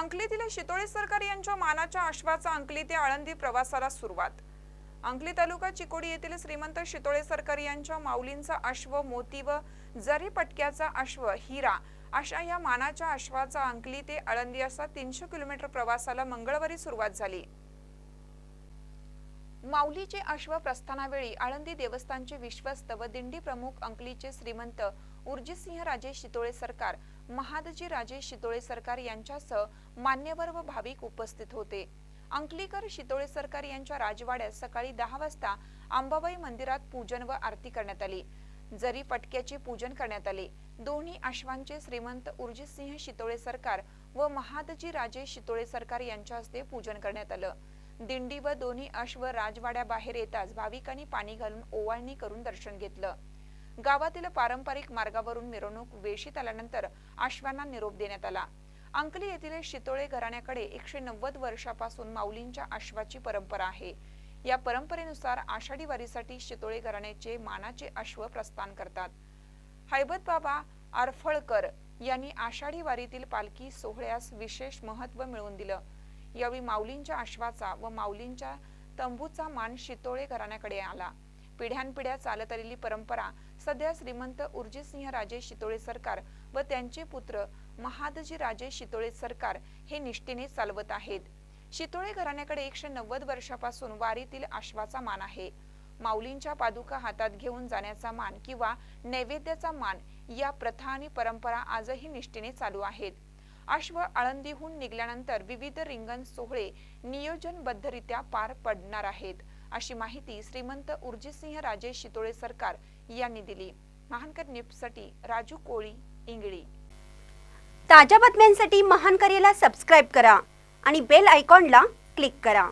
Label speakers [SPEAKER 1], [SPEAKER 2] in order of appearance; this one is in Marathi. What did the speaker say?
[SPEAKER 1] अंकलीतील शितोळे सरकार यांच्या मानाच्या अश्वाचा अंकली ते आळंदी प्रवासाला सुरुवात. अंकली तालुका चिकोडी येथील श्रीमंत शितोळे सरकार यांच्या माऊलींचा अश्व मोती व जरी पटक्याचा अश्व हिरा अशा या मानाच्या अश्वाचा अंकली ते आळंदी असा तीनशे किलोमीटर प्रवासाला मंगळवारी सुरुवात झाली. माऊलीचे अश्व प्रस्थानावेळी आळंदी देवस्थानचे विश्वस्त व दिंडी प्रमुख अंकलीचे श्रीमंत उर्जितसिंह राजे शितोळे सरकार महादजी राजे शितोळे सरकार यांच्यासह मान्यवर व भाविक उपस्थित होते. अंकलीकर शितोळे सरकार यांच्या राजवाड्यात सकाळी दहा वाजता अंबाबाई मंदिरात पूजन व आरती करण्यात आली. जरी पटक्याचे पूजन करण्यात आले दोन्ही अश्वांचे श्रीमंत उर्जितसिंह शितोळे सरकार व महादजी राजे शितोळे सरकार यांच्या हस्ते पूजन करण्यात आलं. दिंडी व दोन्ही अश्व राजवाड्याबाहेर येताच भाविकांनी पाणी घालून ओवाळणी करून दर्शन घेतलं. गावातील पारंपरिक मार्गावरून मिरवणूक वेशीत आल्यानंतर अश्वांना निरोप देण्यात आला. अंकली येथील शितोळे घराण्याकडे एकशे नव्वद वर्षापासून माऊलींच्या अश्वाची परंपरा आहे. या परंपरेनुसार आषाढी वारीसाठी शितोळे घराण्याचे मानाचे अश्व प्रस्थान करतात. हैबत बाबा आरफळकर यांनी आषाढी वारीतील पालखी सोहळ्यास विशेष महत्त्व मिळवून दिलं. यावेळी माऊलींच्या अश्वाचा व माऊलींच्या तंबूचा मान शितोळे घराण्याकडे आला. पिढ्यानपिढ्या चालत आलेली परंपरा सध्या श्रीमंत उर्जितसिंह राजे शितोळे सरकार व त्यांचे पुत्र महादजी राजे शितोळे सरकार हे निष्ठेने चालवत आहेत. शितोळे घराण्याकडे एकशे नव्वद वर्षापासून वारीतील आश्वाचा मान आहे. माऊलींच्या पादुका हातात घेऊन जाण्याचा मान किंवा नैवेद्याचा मान या प्रथा आणि परंपरा आजही निष्ठेने चालू आहेत. अश्व आळंदीहून निघाल्यानंतर विविध रिंगण सोहळे नियोजनबद्धरित्या पार पडणार आहेत अशी माहिती श्रीमंत उर्जितसिंह राजे शितोळे सरकार यांनी दिली. महानकर न्यूजसाठी राजू कोळी इंगळी.
[SPEAKER 2] ताज्या बातम्यांसाठी महानकरेला सबस्क्राईब करा आणि बेल आयकॉनला क्लिक करा.